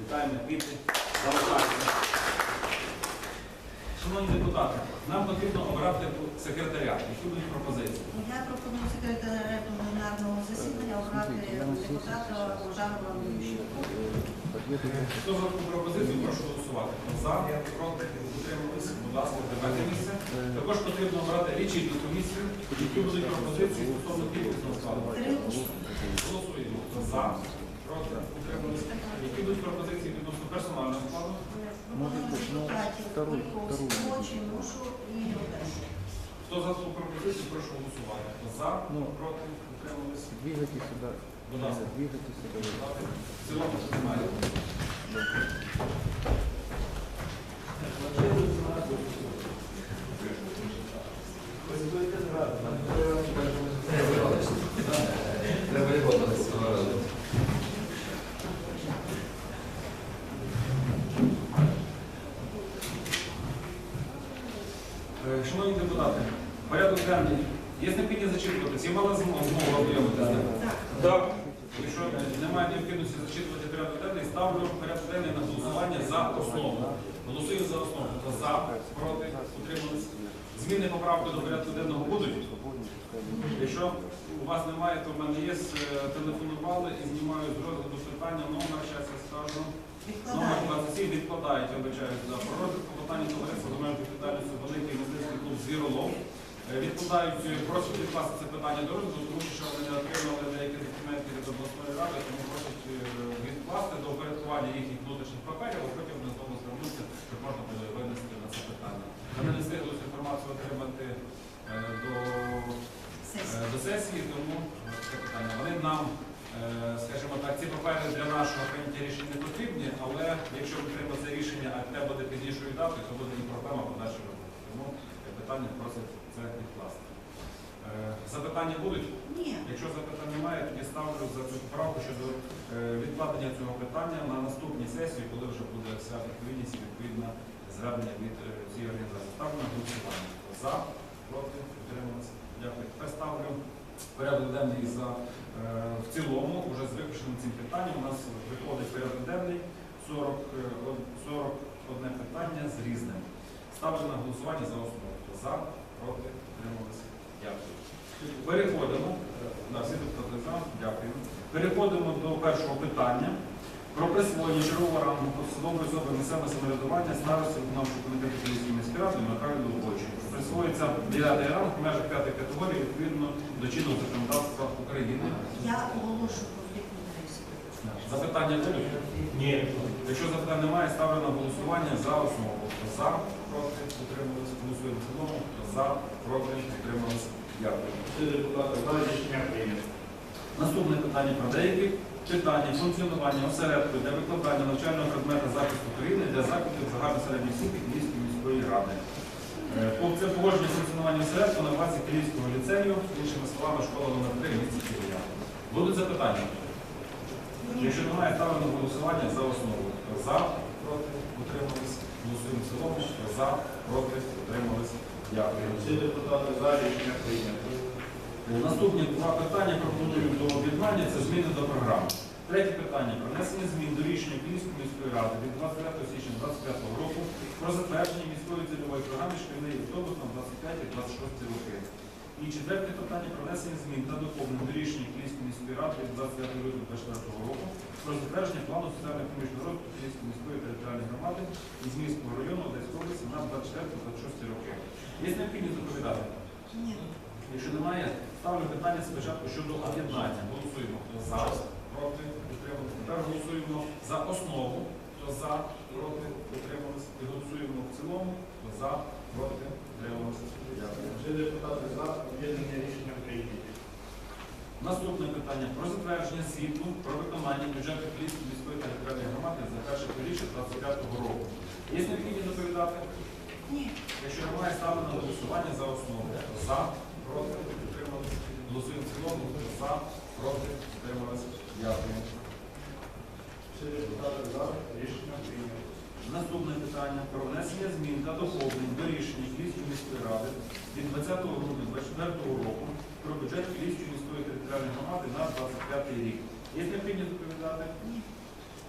вітаємо, квіти, залишається. Шановні депутати, нам потрібно обрати секретаря. Які будуть пропозиції? Я пропоную секретарем пленарного засідання обрати депутата Жанова Андрющенко. Хто за таку пропозицію, прошу голосувати. Хто За, проти, утрималися, будь ласка, тримайте місце. Також потрібно обрати лічильну комісію, які будуть пропозиції стосовно кількісного складу. Голосуємо. Хто За, проти, утрималися. Які будуть пропозиції відносно персонального складу? Пропоную депутатів вторую, вторую. Хто за таку пропозицію, прошу голосувати. Хто За, Ну. проти, утрималися. Двигайте сюда. Будь ласка. Двигайте сюда. В цілому приймає. Треба його дати. Е, Шановні депутати, порядок денний. Є необхідність зачитувати. Всі мали змогу змогу ознайомитися? Так. Так. Якщо немає необхідності зачитувати порядок денний, ставлю порядок денний на голосування за Голосую за основу. Хто За, проти, утримались. Зміни поправки до порядку денного будуть. Якщо у вас немає, то в мене є, е, телефонували і знімають з розгляду питання номер, зараз я скажу. Номер Відкладаємо. 27 відкладають, обичають за розвитку питання товариства з обмеженою відповідальністю великий мисливський клуб Звіролов. Е, Відкладають, е, просять відкласти це питання до розгляду, тому що вони не отримали деякі документи від обласної ради, тому просять відкласти до опорядкування їхніх внутрішніх паперів, а потім вони знову звернуться, щоб можна буде винести на це Вони не встигли цю інформацію отримати е, до Е, до сесії, тому це питання. Вони нам, е, скажімо так, ці папери для нашого прийняття рішень не потрібні, але якщо ми приймемо це рішення, а те буде пізнішою датою, то буде і проблема подальшої роботи. Тому питання просять це відкласти. Запитання будуть? Ні. Якщо запитань немає, тоді ставлю за цю поправку щодо відкладення цього питання на наступній сесії, коли вже буде вся відповідність і відповідне звернення від е, цієї організації. Ставлю на голосування. За, проти, утрималися. Дякую. Тепер ставлю порядок денний за е, в цілому, вже з виключеним цим питанням. У нас виходить порядок денний 40, е, 41 питання з різним. Ставлю на голосування за основу. За, проти, утрималися. Дякую. Переходимо. Дякую. Переходимо до першого питання. Про присвоєння чергового рангу посадової особи місцевого самоврядування старості виконавчого комітету Київської міської ради Михайло Лобочі. Присвоюється 9 ранг в межах 5 категорії відповідно до чинного законодавства України. Я оголошую конфлікт інтересів. Запитання будуть? Ні. Якщо запитань немає, ставлю на голосування за основу. Хто за, проти, утрималися, голосуємо в цілому. Хто за, проти, утрималися. Дякую. Депутати за рішення прийнято. Наступне питання про деякі питання функціонування осередку для викладання навчального предмета захисту України для закладів загальної середньої освіти Київської міської ради. Е, Це погодження функціонування осередку на базі Київського ліцею, іншими словами, школа номер 3 в місті Києва. Будуть запитання? Якщо немає, ставлю на голосування за основу. За, проти, утримались. Голосуємо в цілому. За, проти, утримались. Дякую. Всі депутати за рішення прийнято. Наступні два питання пропоную до об'єднання це зміни до програми. Третє питання про внесення змін до рішення Київської міської ради від 29 січня 2025 року про затвердження міської цільової програми шкільний автобус на 25-26 роки. І четверте питання про внесення змін та доповнень до рішення Київської міської ради від 29 лютого 2024 року про затвердження плану соціально-економічного розвитку Київської міської територіальної громади із міського району Одеської області на 24-26 роки. Є необхідність доповідати? Ні. Якщо немає, ставлю питання спочатку щодо об'єднання. Голосуємо. Хто за, проти, утрималися. Тепер голосуємо за основу. Хто за, проти, утрималися. І голосуємо в цілому. Хто за, проти, утрималися. Дякую. Всі депутати за об'єднання рішення прийнято. Наступне питання про затвердження світу про виконання бюджету Київської міської територіальної громади за перше півріччя 2025 року. Є необхідність доповідати? Ні. Якщо немає, ставлю на голосування за основу. За, проти, утрималися. Голосуємо в цілому. За, проти, утримались. Дякую. Всі депутати за. Рішення прийнято. Наступне питання про внесення змін та доповнень до рішення Київської міської ради від 20 грудня 2024 року про бюджет Київської міської територіальної громади на 25 рік. Є необхідність доповідати?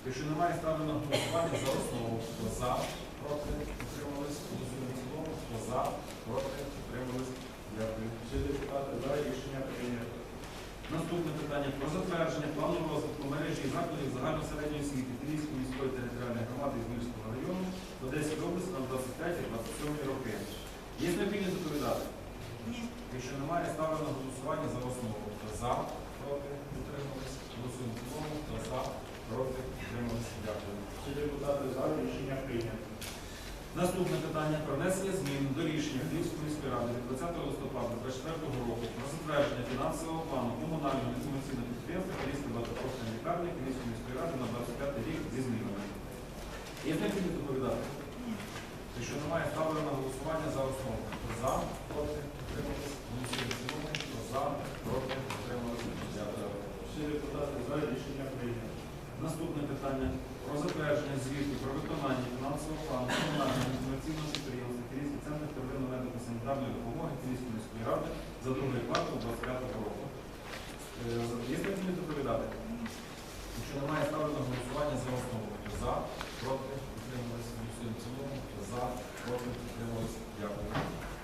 Якщо немає, ставлю на голосування за основу. За, проти, утримались. Голосуємо в цілому. Хто за, проти, утримались. Дякую. Всі депутати за. Рішення прийнято. Наступне питання про затвердження плану розвитку мережі закладів загальної середньої освіти Київської міської територіальної громади Ізмірського району в Одеській області на 25-27 роки. Є необхідність доповідати? Ні. Якщо немає, ставлю на голосування за основу. Хто за, проти, утримались. Голосуємо в цілому. Хто за, проти, утримались. Дякую. Всі депутати за. Рішення прийнято. Наступне питання про внесення змін до рішення Київської міської ради від 20 листопада 2024 року про затвердження фінансового плану комунального інформаційного підприємства Київської багатопрофільної лікарні Київської міської ради на 25 рік зі змінами. Є необхідність доповідати? Якщо немає, ставлю на голосування за основу. Хто за, проти, утримались, голосуємо цілому. Хто за, проти, утримались. Дякую. Всі депутати за. Рішення прийнято. Наступне питання про затвердження звіту про виконання фінансового плану комунального інформаційного підприємства Київський центр первинної медико-санітарної допомоги Київської міської ради за другий квартал 25 року. Е, Є необхідність доповідати? Якщо немає, ставлю на голосування за основу. Хто за, проти, утримались, голосуємо в цілому. Хто за, проти, утримались. Дякую.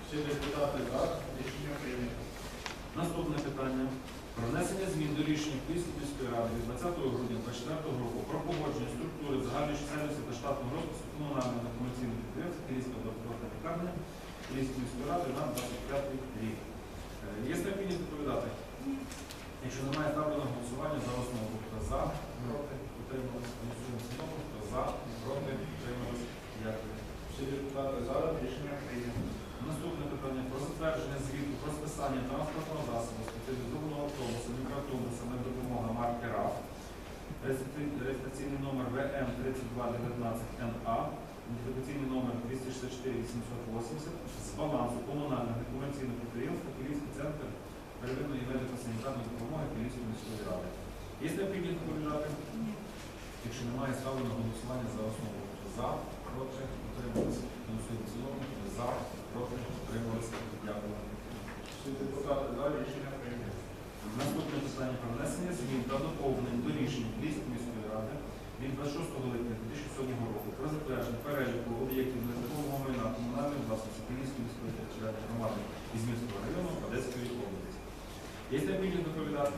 Всі депутати за. Рішення прийнято. Наступне питання про внесення змін до рішення Київської міської ради від 20 грудня 2024 року про погодження структури загальної чисельності та штатного розпису комунального та комерційного підприємства Київська додатковна лікарня Київської міської ради на 25 рік. Е, Є необхідність доповідати? Якщо немає, ставлю голосування за основу. Хто за, проти, цілому. Хто за, проти, утримались. Дякую. Всі депутати за. Рішення прийнято. Наступне питання про затвердження звіту про списання транспортного засобу спеціалізованого автобуса, мікроавтобуса «Меддопомога» марки РАФ, реєстраційний номер ВМ 3219 НА, ідентифікаційний номер 264 880 з балансу комунального некомерційного підприємства Київський центр первинної медико-санітарної допомоги Київської міської ради. Є необхідність доповідати? Ні. Якщо немає, ставлю на голосування за основу. За, проти, утрималися. Голосуємо. За, проти, утрималися. Дякую. Депутати за. Рішення прийнято. Наступне питання про внесення змін та доповнень до рішень Київської міської ради від 26 липня 2007 року про затвердження переліку об'єктів незаконного майна комунальної власності Київської міської територіальної громади Ізмірського району Одеської області. Є необхідність доповідати?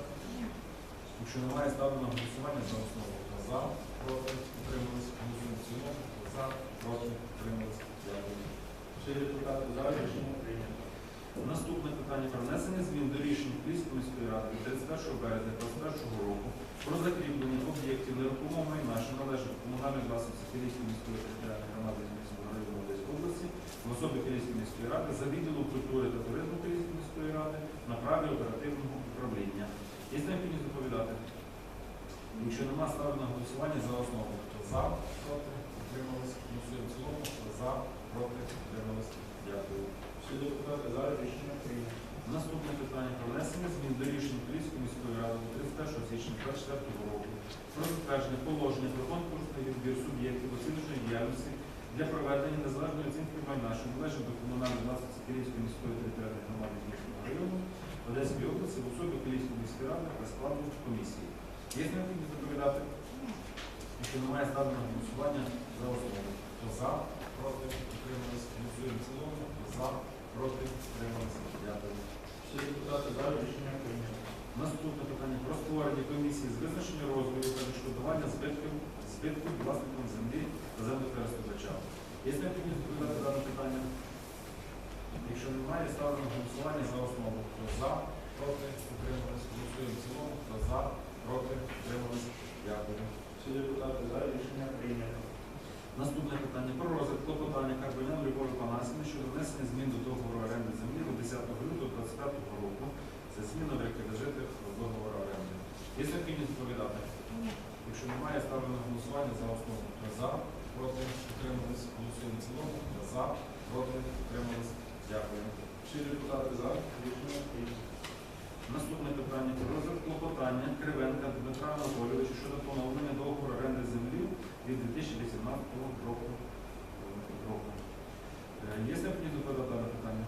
Якщо немає, ставлю голосування за основу. За, проти, утримались, голосуємо. За, проти, утримались. Дякую. Всі депутати за. Рішення прийнято. Наступне питання про внесення змін до рішень Київської міської ради 31 березня 2021 року про закріплення об'єктів нерухомого майна, що належить комунальної власності Київської міської територіальної громади міського району Одеської області в особі Київської міської ради за відділом культури та туризму Київської міської ради на праві оперативного управління. Є необхідність доповідати? Якщо нема, ставлю на голосування за основу. Хто за, проти, утримались, голосуємо цілому. За, проти, утримались. Дякую. Всі депутати за. Рішення прийнято. Наступне питання про внесення змін до рішень Київської міської ради 31 січня 2024 року про затвердження положення про конкурсний відбір суб'єктів оціночної діяльності для проведення незалежної оцінки майна, що належить до комунальної власності Київської міської територіальної громади Київського району Одеської області в особі Київської міської ради та складу комісії. Є необхідність доповідати? Якщо немає ставлю голосування за основу. Хто за, проти, утримались, голосуємо в цілому. Хто за, проти, утримались. Дякую. Всі депутати за. Рішення прийнято. Наступне питання про створення комісії з визначення розміру та відшкодування збитків, збитків власникам землі та землекористувачам. Є необхідність відповідати дане питання? Якщо немає, ставлю на голосування за основу. Хто за, проти, утримались, голосуємо в цілому. Хто за, проти, утримались. Дякую. Всі депутати за. Рішення прийнято. Наступне питання про розгляд клопотання Карбонян Любові Панасівни щодо внесення змін до договору оренди землі до 10 лютого 2025 року. Це зміна в реквізитах договору оренди. Є необхідність відповідати? Ні. Якщо немає, ставлю на голосування за основу. За, проти, утримались, голосуємо цілому. За, проти, утримались. Дякую. Всі депутати за. Рішення прийнято. Наступне питання про розгляд клопотання Кривенка Дмитра Анатолійовича щодо поновлення договору оренди землі від 2018 року. року. Е, Є необхідність доповідати дане питання?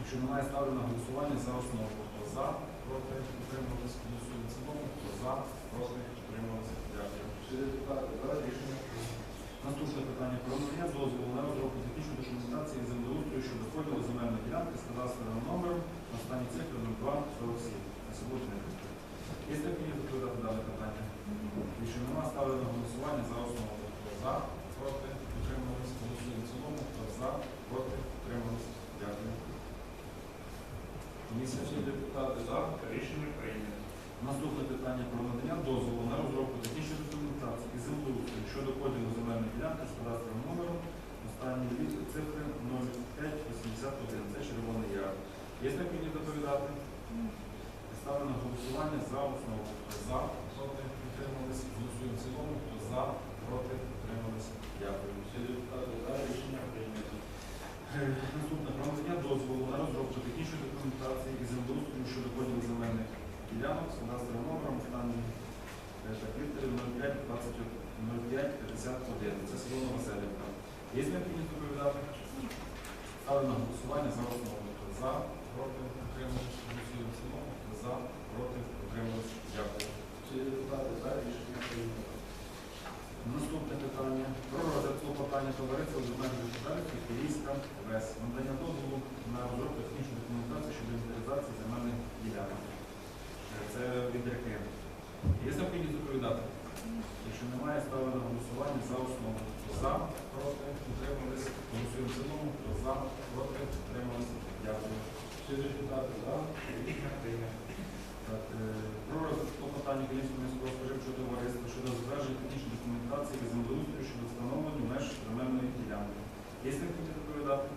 Якщо немає, ставлю на голосування за основу. Хто за, проти, утримувалися, голосуємо в цілому. Хто за, проти, утримувалися. Дякую. Наступне питання про надання дозволу на розробку технічної документації землеустрою щодо поділу земельної ділянки з кадастровим номером на стані цифри 0247. На сьогодні Є необхідність доповідати дане питання? Якщо немає, ставлю на голосування за основу. Хто за, проти, утримувалися, голосуємо в цілому. Хто за, проти, утримувалися. Дякую. Комісія Всі депутати за рішення прийнято. Наступне питання про надання дозволу на розробку технічної документації і землеустрою щодо поділу земельної ділянки з кадастровим номером останні цифри 0581. Це Червоний Яр. Є необхідність доповідати? Ставлю на голосування за основу. Хто за, проти, утримались. Голосуємо в цілому. Хто за, проти, утримались. Дякую. Всі депутати за рішення прийнято. Е, Наступне про надання дозволу на розробку технічної документації і землеустрою щодо поділу земельних ділянок з кадастровим номером останній та літери 0551. Це село Новоселівка. Є необхідність доповідати? Ставлю на голосування за основу. Хто за, проти, утримались. Голосуємо в. За, проти, утримались. Дякую. Всі депутати за рішення прийнято. Наступне питання про розгляд клопотання товариства з обмеженою відповідальністю Київська ВЕС. Надання дозволу на розробку технічної документації щодо інвентаризації земельних ділянок. Це від ріки. Є необхідність доповідати? Якщо немає, ставлю на голосування за основу. За, проти, утримались. Голосуємо в цілому. За, проти, утримались. Дякую. Всі депутати за рішення прийнято. Про клопотання Київського міського споживчого товариства щодо затвердження технічної документації і землеустрою щодо встановлення меж земельної ділянки. Є необхідність доповідати?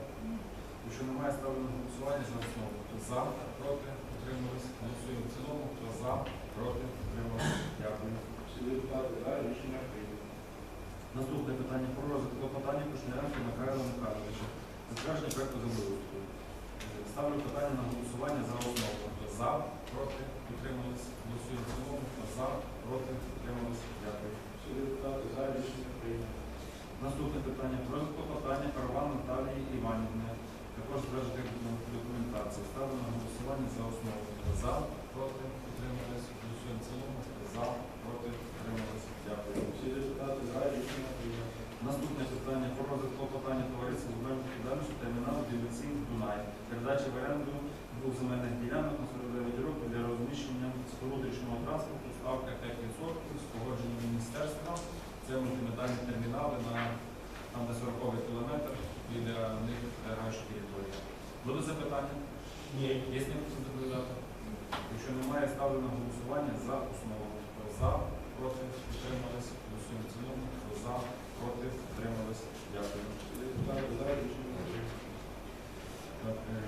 Якщо немає, ставлю на голосування за основу. Хто за, проти, утримались. Голосуємо в цілому. Хто за, проти, утримались. Дякую. Всі депутати за рішення прийнято. Наступне питання про розгляд клопотання Кушняренка Михайла Михайловича. Затвердження проекту землеустрою. Ставлю питання на голосування за основу. Хто за, проти, утримались. Голосуємо в цілому. Хто за, проти, утримались. Дякую. Всі депутати за рішення прийнято. Наступне питання про клопотання Карван Наталії Іванівни. Також затвердження документації. Ставлю на голосування за основу. Хто за, проти, утримались. Голосуємо в цілому. Хто за, проти, утримались. Дякую. Всі депутати за рішення прийнято. Наступне питання про розвиток клопотання 40-й кілометр біля них гайшу територія. Буде запитання? Ні. Є необхідно доповідати? Якщо немає, ставлю на голосування за основу. Хто за, проти, утримались, голосуємо цілому, хто за, проти, утримались. Дякую. Е,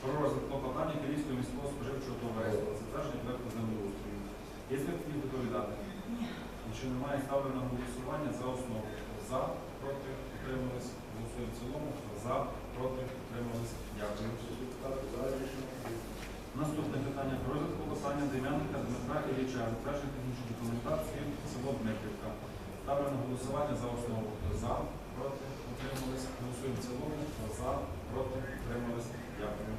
про розвитку питання Київського міського споживчого товариства. Затвердження проекту землеустрою. Є необхідно доповідати? Ні. Якщо немає, ставлю на голосування за основу. Хто за, утримались, голосуємо в цілому. Хто за, проти, утримались. Дякую. Наступне питання про розвиток клопотання Дем'яника Дмитра Ілліча, затвердження технічної документації село Дмитрівка. Ставлю на голосування за основу. Хто за, проти, утримались, голосуємо в цілому. Хто за, проти, утримались. Дякую.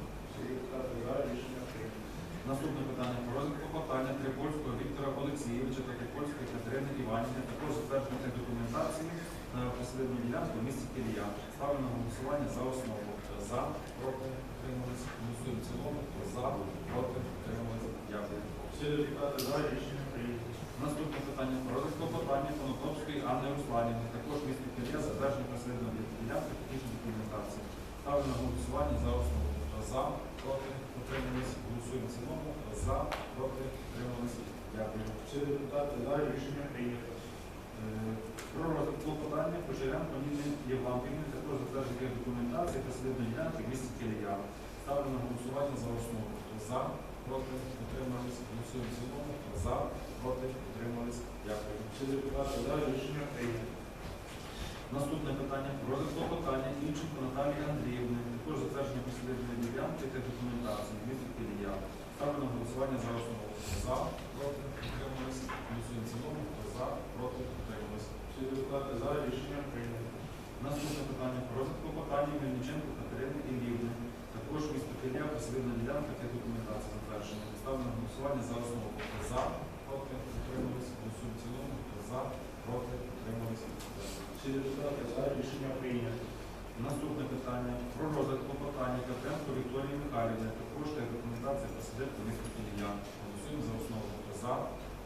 Наступне питання про розвиток клопотання Трипольського Віктора Олексійовича та Трипольської Катерини Іванівни. Також затвердження документації на посередню ділянку в місті Кілія. Ставлю на голосування за основу. За, проти, утримались, голосуємо в цілому. За, проти, утримались. Дякую. Всі депутати за рішення прийнято. Наступне питання про розвиток клопотання Конотопської Анни Русланівни. Також в місті Кілія затвердження посередньої ділянки технічної документації. Ставлю на голосування за основу. За, проти, утримались, голосуємо в цілому. За, проти, утримались. Дякую. Всі депутати за рішення прийнято. Про клопотання Кожеренко Ніни Євлампівни. Також затвердження документації посередньої ділянки в місті Кілія. Ставлю на голосування за основу. За, проти, утримались, голосуємо в цілому. За, проти, утримались. Дякую. Всі депутати за рішення прийнято. Наступне питання про клопотання Ільченко Наталії Андріївни, також затвердження посередньої ділянки та документації в місті Кілія. Ставлю на голосування за основу. За, проти, утримались. Голосуємо в цілому. Хто за, проти, утримались. Всі депутати за. Рішення прийнято. Наступне питання про розвитку питання Мельниченко Катерини Іллівни. Також місто Киля, посередна ділянка та документація затверджена. Ставлю на голосування за основу. Хто за, проти, утримались. Голосуємо в цілому. Хто за, проти, утримались. Всі депутати за. Рішення прийнято. Наступне питання про розгляд клопотання Петренко Вікторії Михайлівни. Також та документація посадиб та місто Кілія. Голосуємо за основу. Хто за,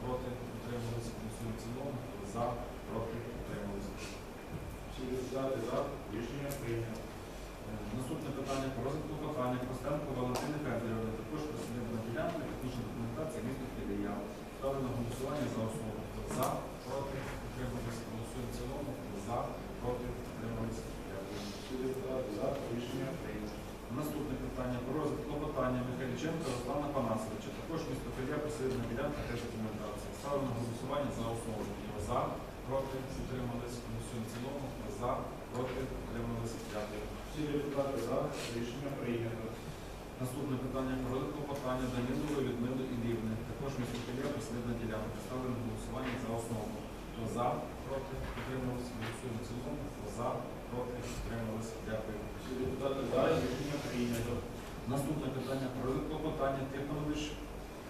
проти, утримались. Голосуємо в цілому. Хто за, проти, утримались. Всі депутати за. Рішення прийнято. Е, Наступне питання про розвитку кохання Костенко Валентини Федорівни. Також присадибна ділянка, технічна документація місто Кілія. Ставлю голосування за основу. За, проти, утримались. Голосуємо цілому. За, проти, утримались. Дякую. Депутати за. Рішення прийнято. Наступне питання про розвиток клопотання Михайліченка Руслана Панасовича. Також місто Киля, посередна ділянка та документація. Ставлю голосування за основу. За, проти, утримались. Голосуємо в цілому. За, проти, утримались. Дякую. Всі депутати за. Рішення прийнято. Наступне питання про клопотання Данілової Людмили Іллівни. Також місто Киля, ділянка. Ставлю голосування за основу. Хто за, проти, утримались. Голосуємо в цілому. За, проти, утримались. Дякую. Всі депутати за. Рішення прийнято. Наступне питання про клопотання Тихонович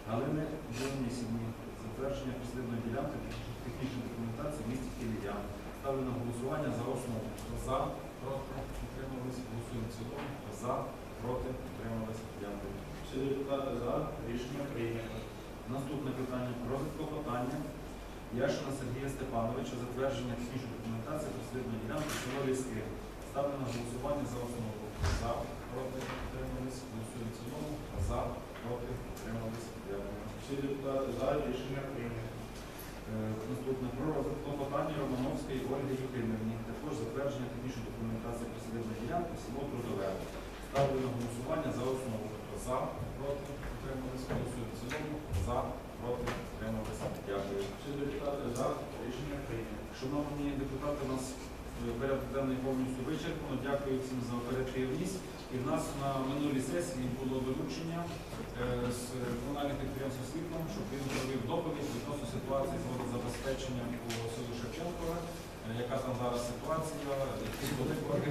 Галини Діонісівні. Затвердження прислідної ділянки технічної документації в місті Кілія. Ставлю на голосування за основу. Хто за, проти, утримались, голосуємо цілому. Хто за, проти, утримались. Дякую. Всі депутати за. Рішення прийнято. Наступне питання про клопотання Яшина Сергія Степановича. Затвердження технічної документації прислідної ділянки село Ліски. Ставлю на голосування за основу. За, проти, утримались, голосуємо цілому. За, проти, утримались. Дякую. Всі депутати за. Рішення прийнято. Е, Наступне про розвиток клопотання Романовської Ольги Юхимівні. Також затвердження технічної документації присадибної ділянки село Трудове. Ставлю на голосування за основу. Хто за, проти, утримались, голосуємо в цілому. За, проти, утримались. Дякую. Всі депутати за. Рішення прийнято. Шановні депутати, у нас е, порядок денний повністю вичерпано. Дякую всім за оперативність. І в нас на минулій сесії було доручення з комунальних підприємств освітлом, щоб він зробив доповідь відносно ситуації з водозабезпеченням по селу Шевченкове, е, яка там зараз ситуація, які були борги.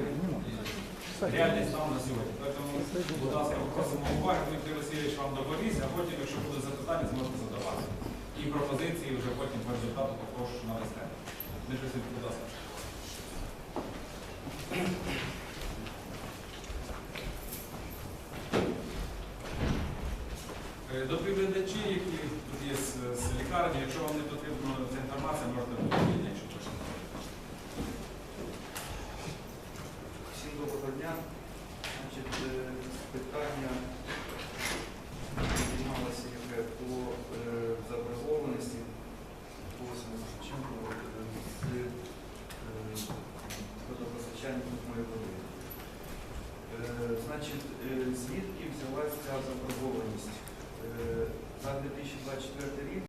Реальний стан на сьогодні. Тому, будь ласка, попросимо уваги, Віктор Васильович вам доповість, а потім, якщо будуть запитання, зможете задавати. І пропозиції вже потім по результату попрошу навести. Дмитро Васильович, будь ласка. Е, Доповідачі, які тут є з, лікарні, якщо вам не потрібна ця інформація, можете